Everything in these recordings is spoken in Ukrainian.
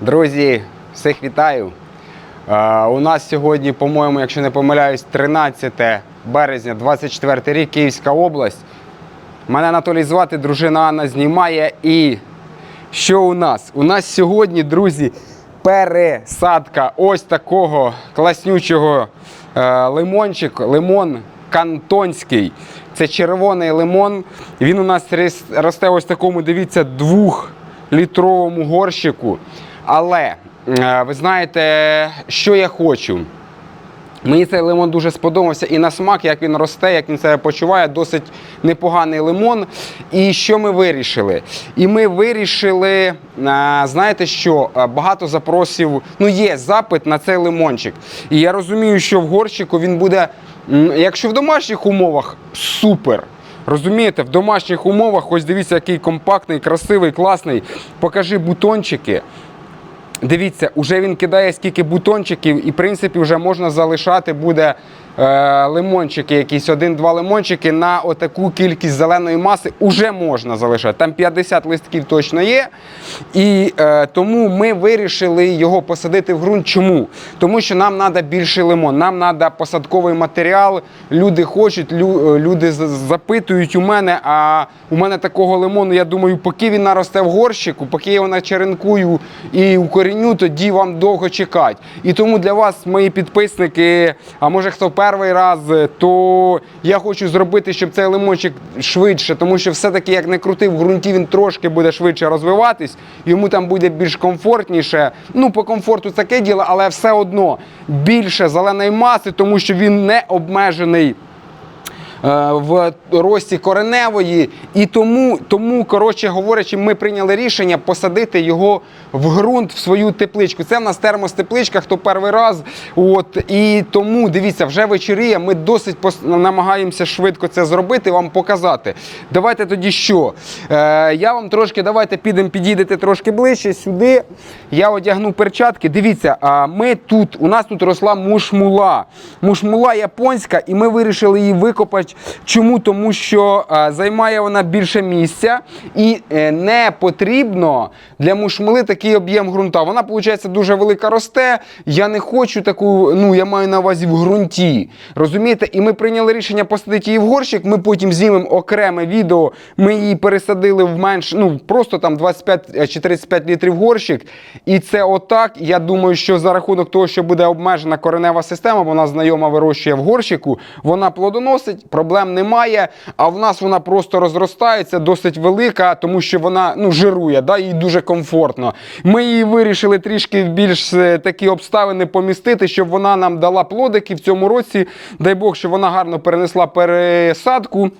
Друзі, всіх вітаю. Е, у нас сьогодні, по-моєму, якщо не помиляюсь, 13 березня, 24 рік, Київська область. Мене Анатолій звати, дружина Анна знімає. І що у нас? У нас сьогодні, друзі, пересадка ось такого класнючого е, лимончику, лимон кантонський. Це червоний лимон. Він у нас росте ось такому, дивіться, двохлітровому горщику. Але е, ви знаєте, що я хочу? Мені цей лимон дуже сподобався і на смак, як він росте, як він себе почуває, досить непоганий лимон. І що ми вирішили? І ми вирішили, е, знаєте що, е, багато запросів, ну є запит на цей лимончик. І я розумію, що в горщику він буде, якщо в домашніх умовах, супер. Розумієте, в домашніх умовах, ось дивіться, який компактний, красивий, класний. Покажи бутончики. Дивіться, уже він кидає скільки бутончиків, і в принципі вже можна залишати буде лимончики, якісь один-два лимончики на отаку кількість зеленої маси. Уже можна залишати. Там 50 листків точно є. І е, тому ми вирішили його посадити в ґрунт. Чому? Тому що нам треба більший лимон, нам треба посадковий матеріал. Люди хочуть, лю- е, люди запитують у мене. А у мене такого лимону, я думаю, поки він наросте в горщику, поки я його начеренкую і укоріню, тоді вам довго чекати. І тому для вас, мої підписники, а може хто перший раз, то я хочу зробити, щоб цей лимончик швидше, тому що все-таки, як не крути, в ґрунті він трошки буде швидше розвиватись, йому там буде більш комфортніше. Ну, по комфорту таке діло, але все одно більше зеленої маси, тому що він не обмежений е, в рості кореневої, і тому, тому, коротше говорячи, ми прийняли рішення посадити його в ґрунт в свою тепличку. Це в нас термостепличка, хто перший раз. От і тому дивіться, вже вечоріє. Ми досить намагаємося швидко це зробити, вам показати. Давайте тоді що? Е, я вам трошки давайте підемо, підійдете трошки ближче сюди. Я одягну перчатки. Дивіться, а ми тут у нас тут росла мушмула. Мушмула японська, і ми вирішили її викопати. Чому? Тому що е, займає вона більше місця і е, не потрібно для мушмули такий об'єм ґрунта. Вона, виходить, дуже велика росте. Я не хочу таку, ну я маю на увазі в ґрунті. Розумієте? І ми прийняли рішення посадити її в горщик. Ми потім знімемо окреме відео. Ми її пересадили в менш, ну просто там 25 чи 35 літрів горщик. І це отак. Я думаю, що за рахунок того, що буде обмежена коренева система, вона знайома вирощує в горщику, вона плодоносить, проблем немає. А в нас вона просто розростається, досить велика, тому що вона ну, жирує, да, їй дуже комфортно. Ми її вирішили трішки більш е, такі обставини помістити, щоб вона нам дала плодики в цьому році. Дай Бог, що вона гарно перенесла пересадку.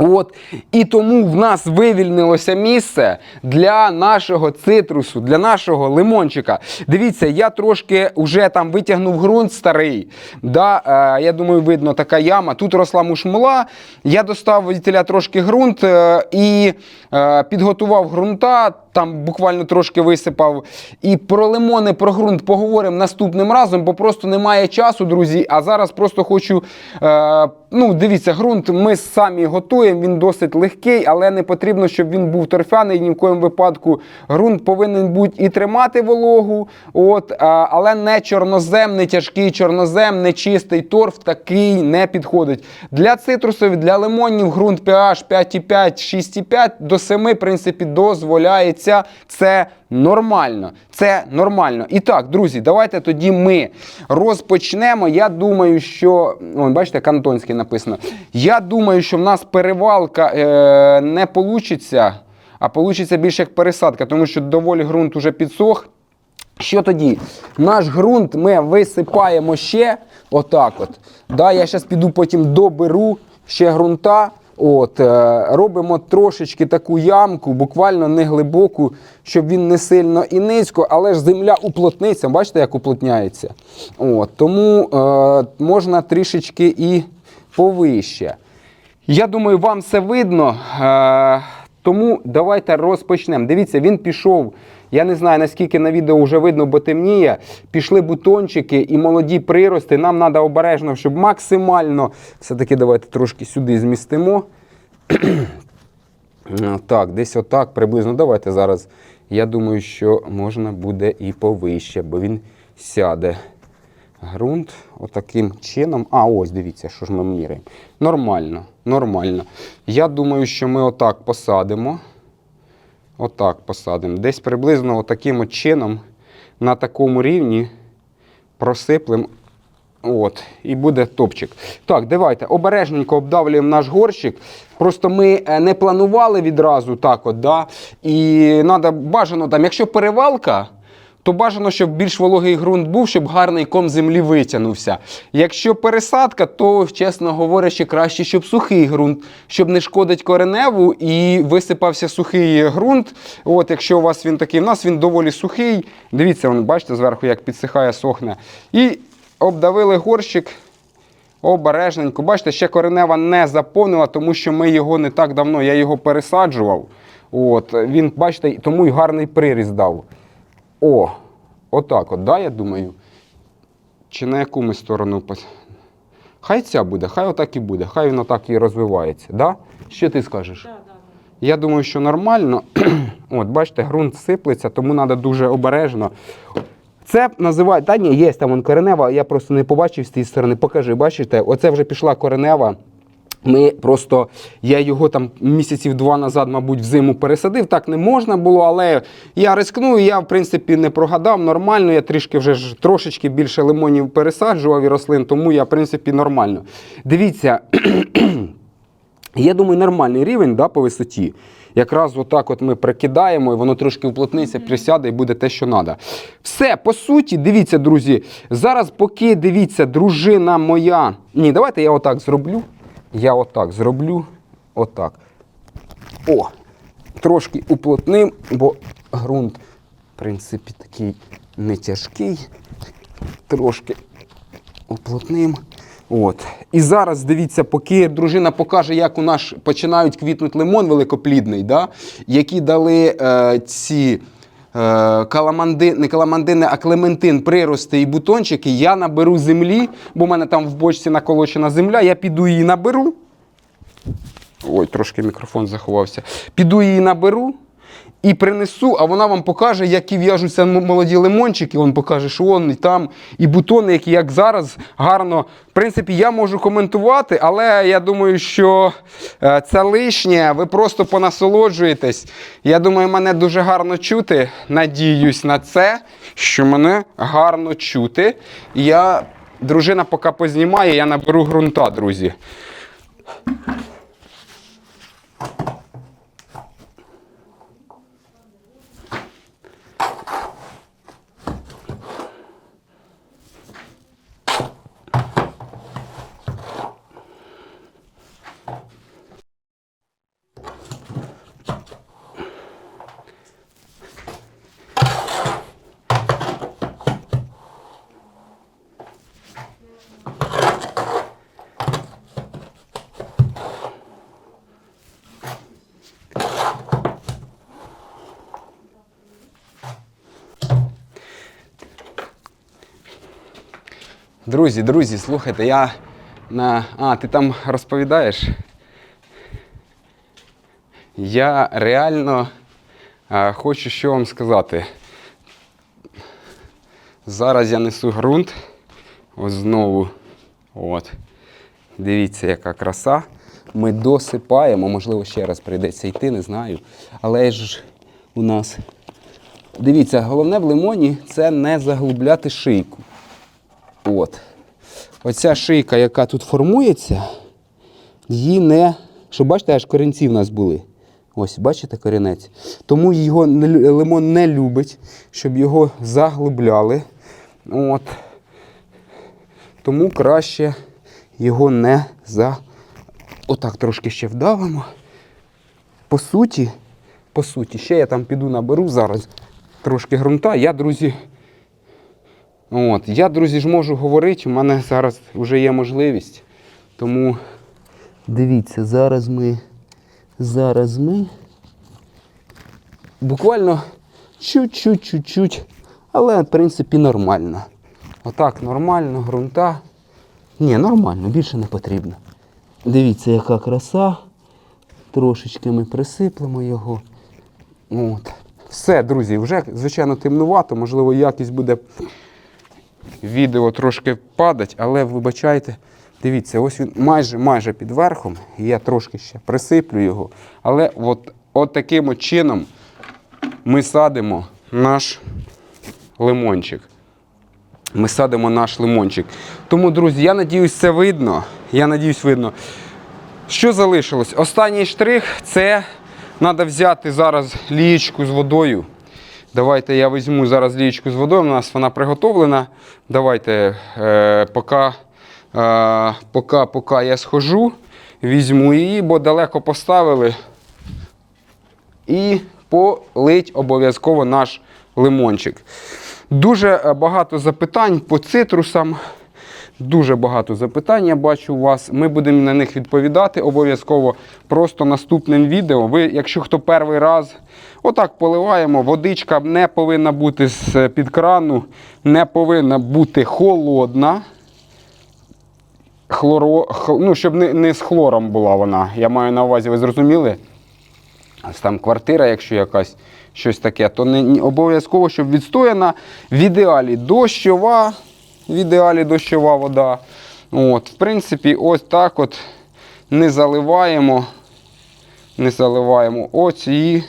От і тому в нас вивільнилося місце для нашого цитрусу, для нашого лимончика. Дивіться, я трошки вже там витягнув ґрунт старий. Да, е, я думаю, видно така яма. Тут росла мушмула. Я достав водителя трошки ґрунт е, і е, підготував ґрунта. Там буквально трошки висипав. І про лимони, про ґрунт поговоримо наступним разом, бо просто немає часу, друзі. А зараз просто хочу. Е, ну, дивіться, ґрунт ми самі готуємо. Він досить легкий, але не потрібно, щоб він був торфяний. Ні в коєму випадку ґрунт повинен бути і тримати вологу, от, а, але не чорнозем, не тяжкий чорнозем, не чистий торф такий не підходить. Для цитрусових, для лимонів ґрунт pH 5,5, 6,5 до 7, в принципі, дозволяється. Це нормально. Це нормально. І так, друзі, давайте тоді ми розпочнемо. Я думаю, що. Ой, бачите, кантонський написано. Я думаю, що в нас перевалка е, не вийде, а вийде більше як пересадка, тому що доволі ґрунт уже підсох. Що тоді? Наш ґрунт ми висипаємо ще отак. от. Да, я зараз піду потім доберу ще ґрунта. От, е, робимо трошечки таку ямку, буквально не глибоку, щоб він не сильно і низько, але ж земля уплотниться. Бачите, як уплотняється? От, тому е, можна трішечки і повище. Я думаю, вам все видно. Е, тому давайте розпочнемо. Дивіться, він пішов. Я не знаю, наскільки на відео вже видно, бо темніє. Пішли бутончики і молоді прирости. Нам треба обережно, щоб максимально. Все-таки давайте трошки сюди змістимо. Так, десь отак приблизно. Давайте зараз. Я думаю, що можна буде і повище, бо він сяде. Грунт отаким чином. А, ось дивіться, що ж ми міряємо. Нормально, нормально. Я думаю, що ми отак посадимо. Отак посадимо. Десь приблизно отаким от чином на такому рівні просиплемо. От, і буде топчик. Так, давайте обережненько обдавлюємо наш горщик. Просто ми е, не планували відразу так, от, да? і треба бажано там, якщо перевалка, то бажано, щоб більш вологий ґрунт був, щоб гарний ком землі витягнувся. Якщо пересадка, то, чесно говорячи, краще, щоб сухий ґрунт, щоб не шкодить кореневу і висипався сухий ґрунт. От, якщо у вас він такий, у нас він доволі сухий. Дивіться, вон, бачите, зверху як підсихає, сохне. І обдавили горщик. Обережненько. Бачите, ще коренева не заповнила, тому що ми його не так давно, я його пересаджував. От, він, бачите, тому й гарний приріст дав. О, отак от, да, я думаю. Чи на яку ми сторону Хай ця буде, хай отак і буде, хай воно так і розвивається. Да? Що ти скажеш? Я думаю, що нормально. От, бачите, ґрунт сиплеться, тому треба дуже обережно. Це називають, та ні, є там вон коренева, я просто не побачив з тієї сторони. Покажи, бачите, оце вже пішла коренева. Ми просто, я його там місяців два назад, мабуть, в зиму пересадив. Так не можна було, але я рискну, я, в принципі, не прогадав нормально. Я трішки вже ж трошечки більше лимонів пересаджував і рослин, тому я, в принципі, нормально. Дивіться, я думаю, нормальний рівень да, по висоті. Якраз отак от ми прикидаємо, і воно трошки вплотниться, присяде і буде те, що треба. Все, по суті, дивіться, друзі. Зараз, поки дивіться, дружина моя. Ні, давайте я отак зроблю. Я отак зроблю. Отак. О! Трошки уплотним, бо ґрунт, в принципі, такий не тяжкий. Трошки уплотним. От. І зараз дивіться, поки дружина покаже, як у нас починають квітнути лимон великоплідний, да? які дали е, ці каламанди, не каламандини, а клементин, прирости і бутончики, я наберу землі, бо в мене там в бочці наколочена земля, я піду її наберу. Ой, трошки мікрофон заховався. Піду її наберу і принесу, а вона вам покаже, які в'яжуться молоді лимончики. Він покаже, що он і там, і бутони, які як зараз гарно. В принципі, я можу коментувати, але я думаю, що е, це лишнє. Ви просто понасолоджуєтесь. Я думаю, мене дуже гарно чути. Надіюсь на це, що мене гарно чути. Я, дружина поки познімає, я наберу ґрунта, друзі. Друзі, друзі, слухайте, я на. А, ти там розповідаєш? Я реально а, хочу що вам сказати. Зараз я несу ґрунт. Ось знову. От. Дивіться, яка краса. Ми досипаємо, можливо, ще раз прийдеться йти, не знаю. Але ж у нас. Дивіться, головне в лимоні це не заглубляти шийку. От. Оця шийка, яка тут формується, її не. Що бачите, аж корінці в нас були. Ось, бачите корінець. Тому його лимон не любить, щоб його заглубляли. От. Тому краще його не за. Отак трошки ще вдавимо. По суті, по суті, ще я там піду наберу зараз трошки ґрунта. Я, друзі, От. Я, друзі, ж можу говорити, у мене зараз вже є можливість. Тому дивіться, зараз ми. Зараз ми. Буквально чуть-чуть, чуть-чуть, але в принципі нормально. Отак, нормально, ґрунта. Ні, нормально, більше не потрібно. Дивіться, яка краса. Трошечки ми присиплемо його. От. Все, друзі, вже, звичайно, темнувато, можливо, якість буде відео трошки падать, але вибачайте, дивіться, ось він майже майже під верхом. Я трошки ще присиплю його. Але от, от таким от чином ми садимо наш лимончик. Ми садимо наш лимончик. Тому, друзі, я надіюсь, це видно. Я надіюсь, видно. Що залишилось? Останній штрих це треба взяти зараз лієчку з водою. Давайте я візьму зараз лієчку з водою. У нас вона приготовлена. Давайте, е, поки, е, поки, поки я схожу, візьму її, бо далеко поставили. І полить обов'язково наш лимончик. Дуже е, багато запитань по цитрусам. Дуже багато запитань я бачу у вас. Ми будемо на них відповідати обов'язково. Просто наступним відео. Ви, якщо хто перший раз, отак поливаємо. Водичка не повинна бути з під крану, не повинна бути холодна. Хлоро, х- ну, щоб не, не з хлором була вона. Я маю на увазі, ви зрозуміли? Там квартира, якщо якась щось таке, то не обов'язково, щоб відстояна в ідеалі дощова, в ідеалі дощова вода. От, в принципі, ось так от не заливаємо, не заливаємо і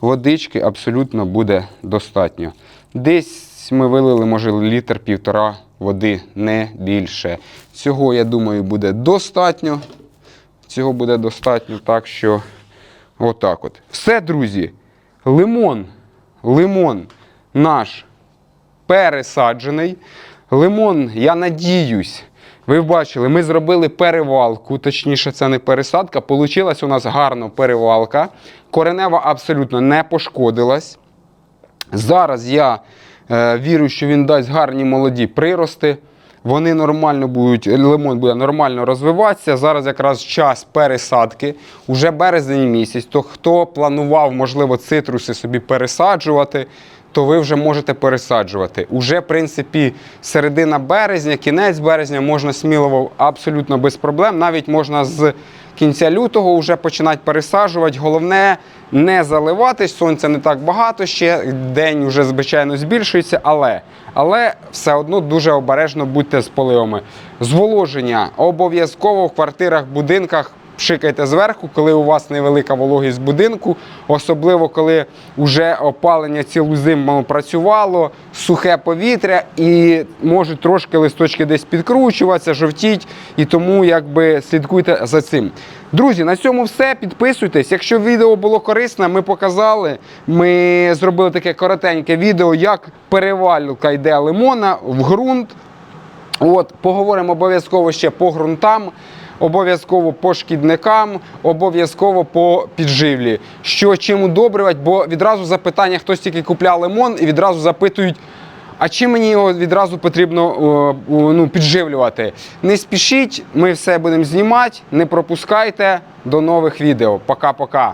водички абсолютно буде достатньо. Десь ми вилили, може, літр півтора води, не більше. Цього, я думаю, буде достатньо. Цього буде достатньо, так що отак от. Все, друзі. Лимон, лимон наш пересаджений. Лимон, я надіюсь, ви бачили, ми зробили перевалку, точніше, це не пересадка. Получилась у нас гарна перевалка. Коренева абсолютно не пошкодилась. Зараз я е, вірю, що він дасть гарні молоді прирости. Вони нормально будуть, лимон буде нормально розвиватися. Зараз якраз час пересадки. Уже березень місяць. То хто планував, можливо, цитруси собі пересаджувати, то ви вже можете пересаджувати. Уже, в принципі, середина березня, кінець березня можна сміливо абсолютно без проблем. Навіть можна з кінця лютого вже починати пересаджувати. Головне не заливатись, сонця не так багато ще, день вже звичайно збільшується, але, але все одно дуже обережно будьте з поливами. Зволоження обов'язково в квартирах, будинках. Пшикайте зверху, коли у вас невелика вологість будинку, особливо коли вже опалення цілу зиму працювало, сухе повітря і можуть трошки листочки десь підкручуватися, жовтіть. І тому якби слідкуйте за цим. Друзі, на цьому все. Підписуйтесь. Якщо відео було корисне, ми показали. Ми зробили таке коротеньке відео, як перевалка йде лимона в ґрунт. От, поговоримо обов'язково ще по ґрунтам, обов'язково по шкідникам, обов'язково по підживлі. Що чим удобривати, бо відразу запитання, хтось тільки купляв лимон і відразу запитують. А чим мені його відразу потрібно о, ну, підживлювати? Не спішіть, ми все будемо знімати, не пропускайте. До нових відео. Пока-пока.